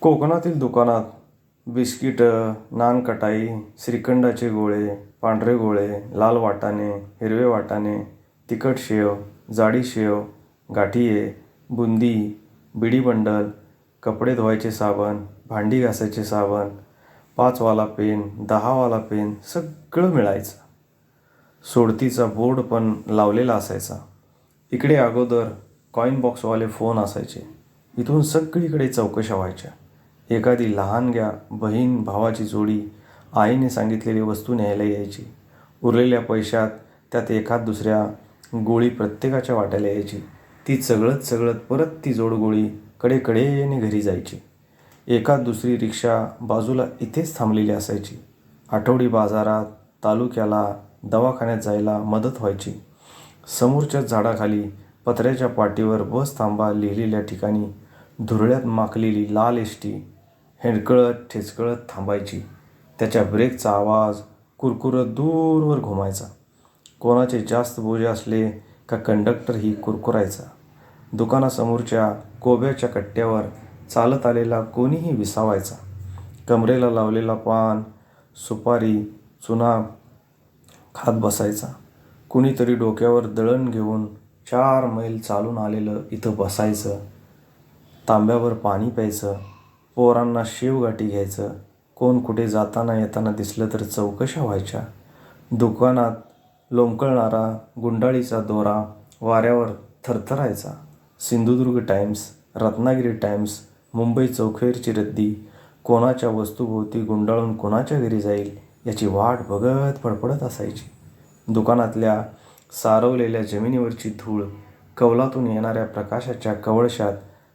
कोकणातील दुकानात बिस्किटं नानकटाई श्रीखंडाचे गोळे पांढरे गोळे लाल वाटाणे हिरवे वाटाणे तिखट शेव जाडी शेव गाठिये बुंदी बिडी बंडल कपडे धुवायचे साबण भांडी घासायचे साबण पाचवाला पेन दहावाला पेन सगळं मिळायचं. सोडतीचा बोर्ड पण लावलेला असायचा. इकडे अगोदर कॉईन बॉक्सवाले फोन असायचे. इथून सगळीकडे चौकशा व्हायच्या. एखादी लहानग्या बहीण भावाची जोडी आईने सांगितलेली वस्तू न्यायला यायची. उरलेल्या पैशात त्यात एखाद दुसऱ्या गोळी प्रत्येकाच्या वाट्याला यायची. ती चघळत चगळत परत ती जोड गोळी येणे घरी जायची. एखाद दुसरी रिक्षा बाजूला इथेच थांबलेली असायची. आठवडी बाजारात तालुक्याला दवाखान्यात जायला मदत व्हायची. समोरच्या झाडाखाली पत्र्याच्या पाटीवर बस थांबा लिहिलेल्या ठिकाणी धुरळ्यात माखलेली लाल एष्टी हेंडकळत ठेचकळत थांबायची. त्याच्या ब्रेकचा आवाज कुरकुरत दूरवर घुमायचा. कोणाचे जास्त बोजे असले का कंडक्टरही कुरकुरायचा. दुकानासमोरच्या कोब्याच्या कट्ट्यावर चालत आलेला कोणीही विसावायचा. कमरेला लावलेला पान सुपारी चुना खात बसायचा. कुणीतरी डोक्यावर दळण घेऊन चार मैल चालून आलेलं इथं बसायचं. तांब्यावर पाणी प्यायचं. पोरांना शिवगाठी घ्यायचं. कोण कुठे जाताना येताना दिसलं तर चौकशा व्हायच्या. दुकानात लोंबकळणारा गुंडाळीचा दोरा वाऱ्यावर थरथरायचा. सिंधुदुर्ग टाइम्स रत्नागिरी टाइम्स मुंबई चौखेरची रद्दी कोणाच्या वस्तूभोवती गुंडाळून कोणाच्या घरी जाईल याची वाट बघत फडफडत असायची. दुकानातल्या सारवलेल्या जमिनीवरची धूळ कवलातून येणाऱ्या प्रकाशाच्या कवळशात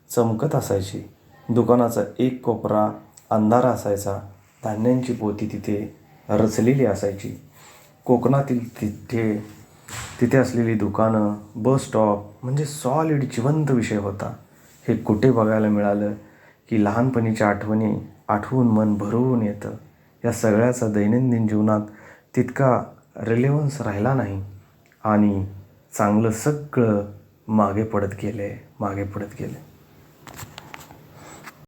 चमकत असायची. दुकानाचा एक कोपरा अंधारा असायचा. धान्यांची पोती तिथे रचलेली असायची. कोकणातील तिथे तिथे असलेली दुकानं बस स्टॉप म्हणजे सॉलिड जिवंत विषय होता. हे कुठे बघायला मिळालं? की लहानपणीच्या आठवणी आठवून मन भरून येतं. या सगळ्याचा दैनंदिन जीवनात तितका रिलेवन्स राहिला नाही. आणि चांगलं सगळं मागे पडत गेलं आहे मागे पडत गेलं.